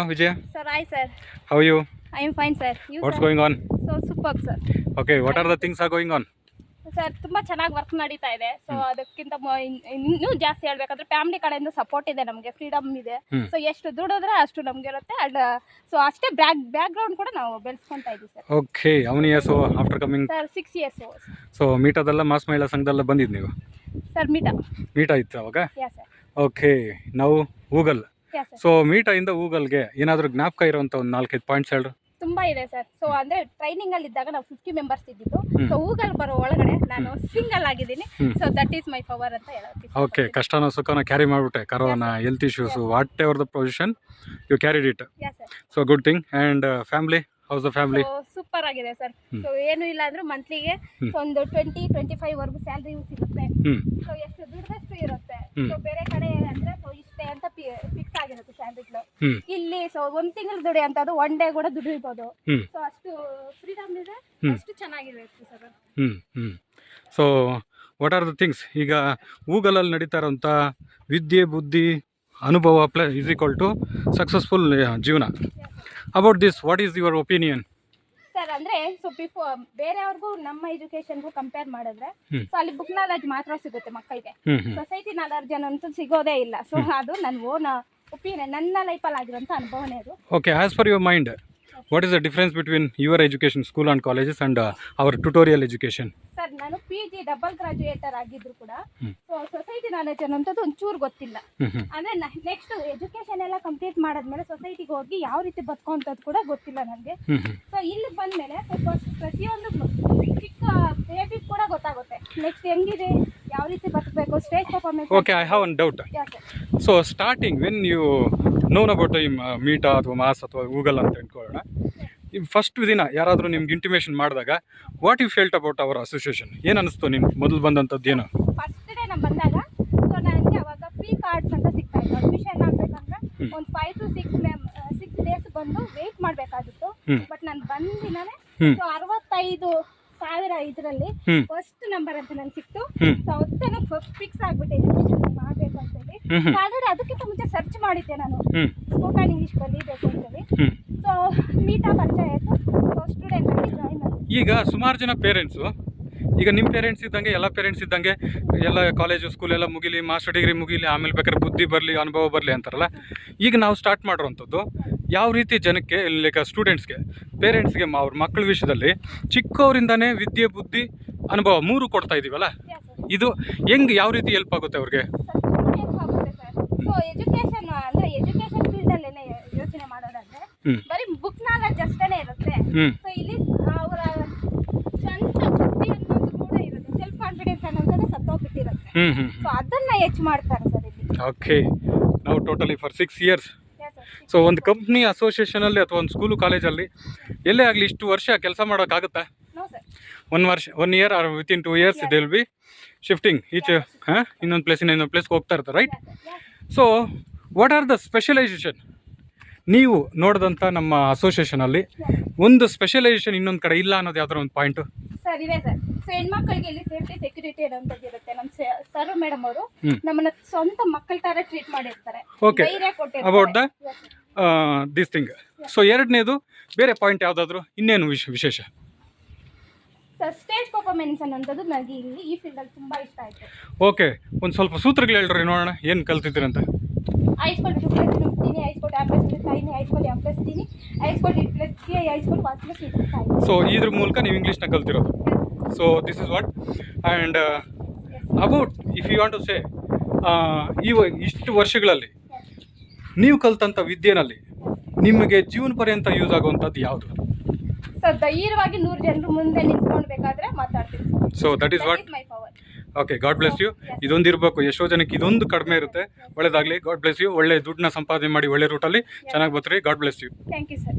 Vijay, Sir, hi sir. how are you? I am fine sir. You What's sir? going on? So superb sir. Okay, what are the things are going on? Sir ತುಂಬಾ ಚೆನ್ನಾಗಿ work ನಡೀತಾ ಇದೆ so ಅದಕ್ಕಿಂತ ಇನ್ನೂ ಜಾಸ್ತಿ ಹೇಳ್ಬೇಕಂದ್ರೆ family ಕಡೆಯಿಂದ support ಇದೆ ನಮಗೆ ಫ್ರೀಡಮ್ ಇದೆ. ಸೊ ಎಷ್ಟು ದುಡಿದ್ರೆ ಅಷ್ಟು ನಮ್ಗೆ ಇರುತ್ತೆ ಅಂಡ್ ಸೊ ಅಷ್ಟೇ ಬ್ಯಾಕ್ ಬ್ಯಾಕ್ ಗ್ರೌಂಡ್ ಕೂಡ ನಾವು ಬೆಳೆಸ್ಕೊಂತ ಇದ್ದೀವಿ sir okay how many after coming? Sir six years so ಮೀಟಾದೆಲ್ಲ ಮಾಸ್ ಮಹಿಳಾ ಸಂಘದಲ್ಲ ಬಂದಿದ್ದು ನೀವು ಸರ್ ಮೀಟಾ ಮೀಟ ಇತ್ತು ಅವಾಗ ಓಕೆ ನಾವು ಗೂಗಲ್ ಸೊ ಮೀಟಾಯಿಂದ ಗೂಗಲ್ಗೆ ಏನಾದರೂ ಜ್ಞಾಪಕ ಇರುವಂಥ ಒಂದು ನಾಲ್ಕೈದು ಪಾಯಿಂಟ್ಸ್ ಹೇಳ್ರಿ. ತುಂಬಾ ಇದೆ ಸರ್ ಸೊ ಅಂದ್ರೆ ಟ್ರೈನಿಂಗ್ ಅಲ್ಲಿ ಇದ್ದಾಗ ನಾವು ಫಿಫ್ಟಿ ಮೆಂಬರ್ಸ್ ಇದ್ದಿದ್ದು. ಸೊ ಊಗಲ್ ಬರೋ ಒಳಗಡೆ ನಾನು ಸಿಂಗಲ್ ಆಗಿದ್ದೀನಿ. So that is my power ಅಂತ ಹೇಳೋಕೆ ಓಕೆ ಕಷ್ಟನ ಸುಖನ ಕ್ಯಾರಿ ಮಾಡ್ಬಿಟ್ಟೆ. Corona health issues whatever the position you carried it so good thing and family house the family super ಆಗಿದೆ ಸರ್. ಸೊ ಏನು ಇಲ್ಲ ಅಂದ್ರೆ ಮಂತ್ಲಿಗೆ ಒಂದು ಟ್ವೆಂಟಿ ಟ್ವೆಂಟಿ ಫೈವ್ ವರ್ಗು ಸ್ಯಾಲ್ರಿ ಸಿಗುತ್ತೆ. ಸೊ ಎಷ್ಟು ದುಡ್ಡಷ್ಟು ಇರುತ್ತೆ. ಸೊ ಬೇರೆ ಕಡೆ ಅಂದ್ರೆ ಸೊ ಇಷ್ಟೇ ಅಂತ ಫಿಕ್ಸ್ ಸ್ಯಾಂಡ್ವಿಚ್ಲು ಇಲ್ಲಿ ಸೊ ಒಂದ್ ತಿಂಗಳು ದುಡಿ ಅದು ಒನ್ ಡೇ ಕೂಡ ದುಡಿಬೋದು. ಸೊ ಅಷ್ಟು ಫ್ರೀಡಮ್ ಇದೆ ಅಷ್ಟು ಚೆನ್ನಾಗಿರುತ್ತೆ sir hmm hmm. So what are the things ಈಗ ಗೂಗಲಲ್ಲಿ ನಡೀತಾ ಇರೋಂಥ ವಿದ್ಯೆ ಬುದ್ಧಿ ಅನುಭವ plus is equal to successful ಜೀವನ. About this what is your opinion sir ಅಂದ್ರೆ ಸೊ ಬಿಫೋರ್ ಬೇರೆಯವ್ರಿಗೂ ನಮ್ಮ ಎಜುಕೇಶನ್ಗೂ ಕಂಪೇರ್ ಮಾಡಿದ್ರೆ. ಸೊ ಅಲ್ಲಿ ಬುಕ್ ನಾಲೆಜ್ ಮಾತ್ರ ಸಿಗುತ್ತೆ ಮಕ್ಕಳಿಗೆ. ಸೊಸೈಟಿ ನಾಲೆಜ್ ಅಂತೂ ಸಿಗೋದೇ ಇಲ್ಲ. ಸೊ ಅದು ನನ್ನ ಓನ್ ಒಪಿನಿಯನ್ ನನ್ನ ಲೈಫಲ್ಲಿ ಆಗಿರೋಂಥ ಅನುಭವನೇ ಅದು. Okay as for your mind what is the difference between your education school and colleges and our tutorial education sir ನಾನು ಪಿ ಜಿ ಡಬಲ್ ಗ್ರಾಜುಯೇಟರ್ ಆಗಿದ್ರು ಕೂಡ ಸೊಸೈಟಿ ನಾಲೆಜ್ ಅನ್ನೋಂಥದ್ದು ಒಂಚೂರು ಗೊತ್ತಿಲ್ಲ. ಅಂದರೆ ನೆಕ್ಸ್ಟ್ ಎಜುಕೇಶನ್ ಎಲ್ಲ ಕಂಪ್ಲೀಟ್ ಮಾಡಾದ್ಮೇಲೆ ಸೊಸೈಟಿಗೆ ಹೋಗಿ ಯಾವ ರೀತಿ ಬದುಕೋಂಥದ್ದು ಕೂಡ ಗೊತ್ತಿಲ್ಲ ನನಗೆ. ಸೊ ಇಲ್ಲಿ ಬಂದ್ಮೇಲೆ ಪ್ರತಿಯೊಂದು ಚಿಕ್ಕ ಬೇಬಿ ಕೂಡ ಗೊತ್ತಾಗುತ್ತೆ. ನೆಕ್ಸ್ಟ್ ಹೆಂಗಿದೆ? ಯಾವ ರೀತಿ ಬದುಕಬೇಕು stage performance okay I have one doubt so starting when you known about ಈ ಮೀಟಾ ಅಥವಾ ಮಾಸ್ ಅಥವಾ ಗೂಗಲ್ ಅಂತ ಇಟ್ಕೊಳ್ಳೋಣ ನಿಮ್ಮ ಫಸ್ಟ್ ದಿನ ಯಾರಾದರೂ ನಿಮ್ಗೆ ಇಂಟಿಮೇಷನ್ ಮಾಡಿದಾಗ what you felt about our association ಏನು ಅನಿಸ್ತು ನಿಮ್ಗೆ ಮೊದಲು ಬಂದಂಥದ್ದು ಏನು? ಫಸ್ಟ್ ಡೇ ನಾನು ಬಂದಾಗ ಸೊ ನನಗೆ ಅವಾಗ ಫ್ರೀ ಕಾರ್ಡ್ಸ್ ಅಂತ ಸಿಗ್ತಾ ಇತ್ತು. ಅಡ್ಮಿಷನ್ ಆಗಬೇಕಂದ್ರೆ ಒಂದು five to six six days ಬಂದು ವೇಟ್ ಮಾಡಬೇಕಾಗಿತ್ತು. ಬಟ್ ನಾನು ಬಂದಿನೇ. ಸೊ ಅರವತ್ತೈದು ಸಾವಿರ ಇದರಲ್ಲಿ ಫಸ್ಟ್ ನಂಬರ್ ಅಂತ ನನ್ಗೆ ಸಿಕ್ತು. ಹ್ಞೂ ಸೊ ಅವತ್ತೇ ಫಿಕ್ಸ್ ಆಗ್ಬಿಟ್ಟೆ ಎಜುಕೇಶನ್ ಮಾಡಬೇಕು ಅಂತೇಳಿ. ಹೇಳಿ ಹ್ಞೂ ಅದಕ್ಕಿಂತ ಮುಂಚೆ ಸರ್ಚ್ ಮಾಡಿದ್ದೆ ನಾನು. ಸ್ಪೋಕನ್ ಇಂಗ್ಲಿಷ್ ಕಲಿಬೇಕು ಅಂತ ಹೇಳಿ ಸೊ ಮೀಟಾ ಪರಿಚಯ ಆಯಿತು. ಸೊ ಸ್ಟೂಡೆಂಟ್ ಆಗಿ ಜಾಯಿನ್ ಈಗ ಸುಮಾರು ಜನ ಪೇರೆಂಟ್ಸು ಈಗ ನಿಮ್ಮ ಪೇರೆಂಟ್ಸ್ ಇದ್ದಂಗೆ ಎಲ್ಲ ಪೇರೆಂಟ್ಸ್ ಇದ್ದಂಗೆ ಎಲ್ಲ ಕಾಲೇಜು ಸ್ಕೂಲ್ ಎಲ್ಲ ಮುಗಿಲಿ ಮಾಸ್ಟರ್ ಡಿಗ್ರಿ ಮುಗಿಲಿ ಆಮೇಲೆ ಬೇಕಾದ್ರೆ ಬುದ್ಧಿ ಬರಲಿ ಅನುಭವ ಬರಲಿ ಅಂತಾರಲ್ಲ ಈಗ ನಾವು ಸ್ಟಾರ್ಟ್ ಮಾಡಿರೋವಂಥದ್ದು ಯಾವ ರೀತಿ ಜನಕ್ಕೆ ಲೈಕ್ ಸ್ಟೂಡೆಂಟ್ಸ್ಗೆ ಪೇರೆಂಟ್ಸ್ಗೆ ಅವ್ರ ಮಕ್ಕಳ ವಿಷಯದಲ್ಲಿ ಚಿಕ್ಕವರಿಂದನೇ ವಿದ್ಯೆ ಬುದ್ಧಿ ಅನುಭವ ಮೂರು ಕೊಡ್ತಾ ಇದೀವಲ್ಲ? ಇದು ಹೆಂಗೆ ಯಾವ ರೀತಿ ಹೆಲ್ಪ್ ಆಗುತ್ತೆ ಅವ್ರಿಗೆ? ಎಜುಕೇಶನ್ ಅಂದ್ರೆ ಎಜುಕೇಶನ್ ಫೀಲ್ಡ್ ಅಲ್ಲೇನೆ ಯೋಚನೆ ಮಾಡೋದಾದ್ರೆ ಹ್ಮ್. ಬರೀ ಬುಕ್ ನಾಲೆಜ್ ಅಷ್ಟೇನೆ ಇರುತ್ತೆ. ಸೊ ಇಲ್ಲಿ ಅವರ ಸ್ವಂತ ಬುದ್ಧಿ ಅನ್ನೋದು ಕೂಡ ಇರುತ್ತೆ ಸೆಲ್ಫ್ ಕಾನ್ಫಿಡೆನ್ಸ್ ಅನ್ನೋದು ಸತ್ತೋಗ್ಬಿಟ್ಟಿರುತ್ತೆ ಹ್ಞೂ ಹ್ಞೂ ಸೊ ಅದನ್ನ ಹೆಚ್ಚು ಮಾಡ್ತಾರೆ ಸರ್ ಇಲ್ಲಿ. ಓಕೆ ನಾವು totally for six years. So ಒಂದು ಕಂಪ್ನಿ ಅಸೋಸಿಯೇಷನಲ್ಲಿ ಅಥವಾ ಒಂದು ಸ್ಕೂಲು ಕಾಲೇಜಲ್ಲಿ ಎಲ್ಲೇ ಆಗಲಿ ಇಷ್ಟು ವರ್ಷ ಕೆಲಸ ಮಾಡೋಕ್ಕಾಗುತ್ತಾ. ಒನ್ ವರ್ಷ one year or within two years they will be shifting each ಹಾಂ? ಇನ್ನೊಂದು ಪ್ಲೇಸಿಂದ ಇನ್ನೊಂದು ಪ್ಲೇಸ್ಗೆ ಹೋಗ್ತಾ ಇರ್ತಾರೆ right. So what are the specialisation ನೀವು ನೋಡಿದಂಥ ನಮ್ಮ ಅಸೋಸಿಯೇಷನಲ್ಲಿ ಒಂದು ಸ್ಪೆಷಲೈಸೇಷನ್ ಇನ್ನೊಂದು ಕಡೆ ಇಲ್ಲ ಅನ್ನೋದು ಯಾವ್ದಾರ ಒಂದು ಪಾಯಿಂಟು ಸರ್ ಇದೆ. ಸರ್ ಸೊ ಹೆಣ್ಮಕ್ಳಿಗೆ ಇಲ್ಲಿ ಸೇಫ್ಟಿ ಸೆಕ್ಯೂರಿಟಿ ಅನ್ನೋಂಥದ್ದು ಇರುತ್ತೆ. ನಮ್ಮ ಸರ್ ಮೇಡಮ್ ಅವರು ನಮ್ಮನ್ನ ಸ್ವಂತ ಮಕ್ಕಳ ತರ ಟ್ರೀಟ್ ಮಾಡಿರ್ತಾರೆ. ಓಕೆ ಧೈರ್ಯ ದಿಸ್ ಥಿಂಗ್ ಸೊ ಎರಡನೇದು ಬೇರೆ ಪಾಯಿಂಟ್ ಯಾವುದಾದ್ರು? ಇನ್ನೇನು ವಿಶ್ ವಿಶೇಷ? ಸರ್ ಸ್ಟೇಜ್ ಪರ್ಫಾರ್ಮೆನ್ಸ್ ಅನ್ನೋಂಥದ್ದು ನನಗೆ ಇಲ್ಲಿ ಈ ಫೀಲ್ಡಲ್ಲಿ ತುಂಬಾ ಇಷ್ಟ ಆಯ್ತು. ಓಕೆ ಒಂದು ಸ್ವಲ್ಪ ಸೂತ್ರಗಳು ಹೇಳ್ರಿ ನೋಡೋಣ. ಏನು ಕಲ್ತಿದ್ದೀರಂತ? ಅಂತ ಇರ್ತೀನಿ ಐಸ್ಕೋಟ್ ಪ್ಲಸ್ ಪ್ಲಸ್ ಇಟ್ ಸೊ ಇದ್ರ ಮೂಲಕ ನೀವು ಇಂಗ್ಲೀಷ್ನ ಕಲ್ತಿರೋದು. So this is what and about if you want to say ಈ ಇಷ್ಟು ವರ್ಷಗಳಲ್ಲಿ ನೀವು ಕಲ್ತಂಥ ವಿದ್ಯೆನಲ್ಲಿ ನಿಮಗೆ ಜೀವನ ಪರ್ಯಂತ ಯೂಸ್ ಆಗುವಂಥದ್ದು ಯಾವುದು? ಸೊ ಧೈರ್ಯವಾಗಿ ನೂರು ಜನರು ಮುಂದೆ ನಿಂತ್ಕೊಳ್ಬೇಕಾದ್ರೆ ಮಾತಾಡ್ತೀನಿ. So that is what my power okay God bless you ಇದೊಂದು ಇರಬೇಕು ಎಷ್ಟೋ ಜನಕ್ಕೆ ಇದೊಂದು ಕಡಿಮೆ ಇರುತ್ತೆ. ಒಳ್ಳೇದಾಗಲಿ. ಗಾಡ್ ಬ್ಲೆಸ್ ಯು ಒಳ್ಳೆ ದುಡ್ಡನ್ನ ಸಂಪಾದನೆ ಮಾಡಿ ಒಳ್ಳೆ ರೂಟಲ್ಲಿ ಚೆನ್ನಾಗಿ ಬರ್ತೀರಿ. God bless you thank you sir